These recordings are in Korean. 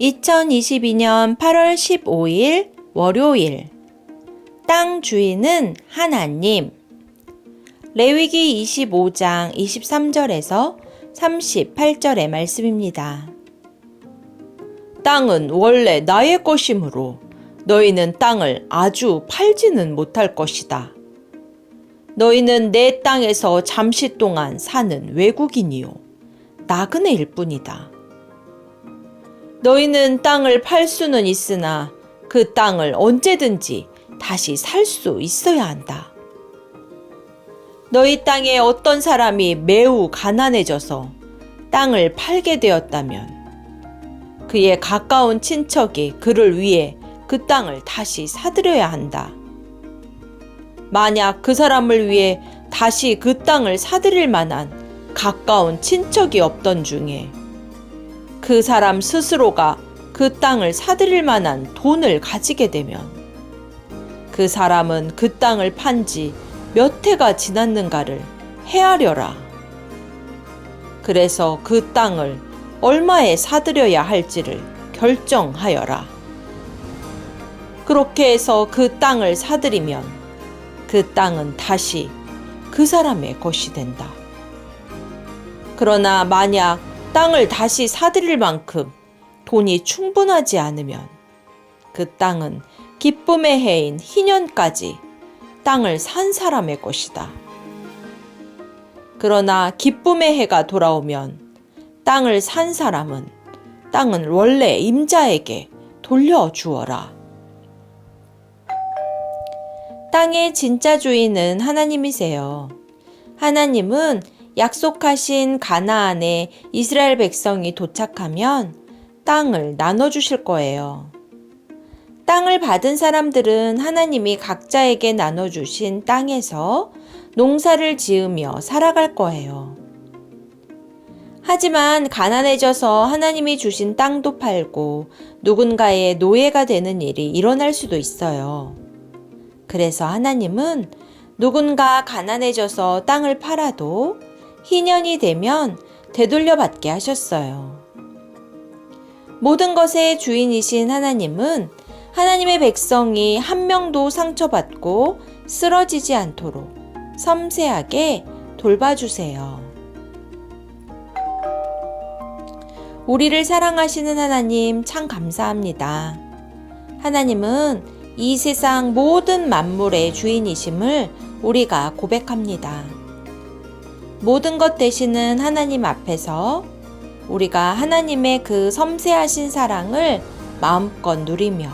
2022년 8월 15일 월요일 땅 주인은 하나님 레위기 25장 23절에서 38절의 말씀입니다. 땅은 원래 나의 것이므로 너희는 땅을 아주 팔지는 못할 것이다. 너희는 내 땅에서 잠시 동안 사는 외국인이요. 나그네일 뿐이다. 너희는 땅을 팔 수는 있으나 그 땅을 언제든지 다시 살 수 있어야 한다. 너희 땅에 어떤 사람이 매우 가난해져서 땅을 팔게 되었다면 그의 가까운 친척이 그를 위해 그 땅을 다시 사들여야 한다. 만약 그 사람을 위해 다시 그 땅을 사들일 만한 가까운 친척이 없던 중에 그 사람 스스로가 그 땅을 사들일 만한 돈을 가지게 되면 그 사람은 그 땅을 판 지 몇 해가 지났는가를 헤아려라. 그래서 그 땅을 얼마에 사들여야 할지를 결정하여라. 그렇게 해서 그 땅을 사들이면 그 땅은 다시 그 사람의 것이 된다. 그러나 만약 땅을 다시 사들일 만큼 돈이 충분하지 않으면 그 땅은 기쁨의 해인 희년까지 땅을 산 사람의 것이다. 그러나 기쁨의 해가 돌아오면 땅을 산 사람은 땅은 원래 임자에게 돌려주어라. 땅의 진짜 주인은 하나님이세요. 하나님은 약속하신 가나안에 이스라엘 백성이 도착하면 땅을 나눠주실 거예요. 땅을 받은 사람들은 하나님이 각자에게 나눠주신 땅에서 농사를 지으며 살아갈 거예요. 하지만 가난해져서 하나님이 주신 땅도 팔고 누군가의 노예가 되는 일이 일어날 수도 있어요. 그래서 하나님은 누군가 가난해져서 땅을 팔아도 희년이 되면 되돌려 받게 하셨어요. 모든 것의 주인이신 하나님은 하나님의 백성이 한 명도 상처받고 쓰러지지 않도록 섬세하게 돌봐주세요. 우리를 사랑하시는 하나님 참 감사합니다. 하나님은 이 세상 모든 만물의 주인이심을 우리가 고백합니다. 모든 것 되시는 하나님 앞에서 우리가 하나님의 그 섬세하신 사랑을 마음껏 누리며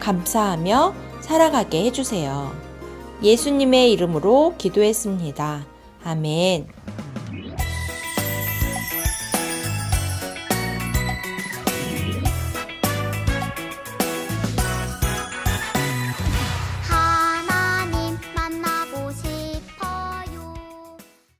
감사하며 살아가게 해주세요. 예수님의 이름으로 기도했습니다. 아멘.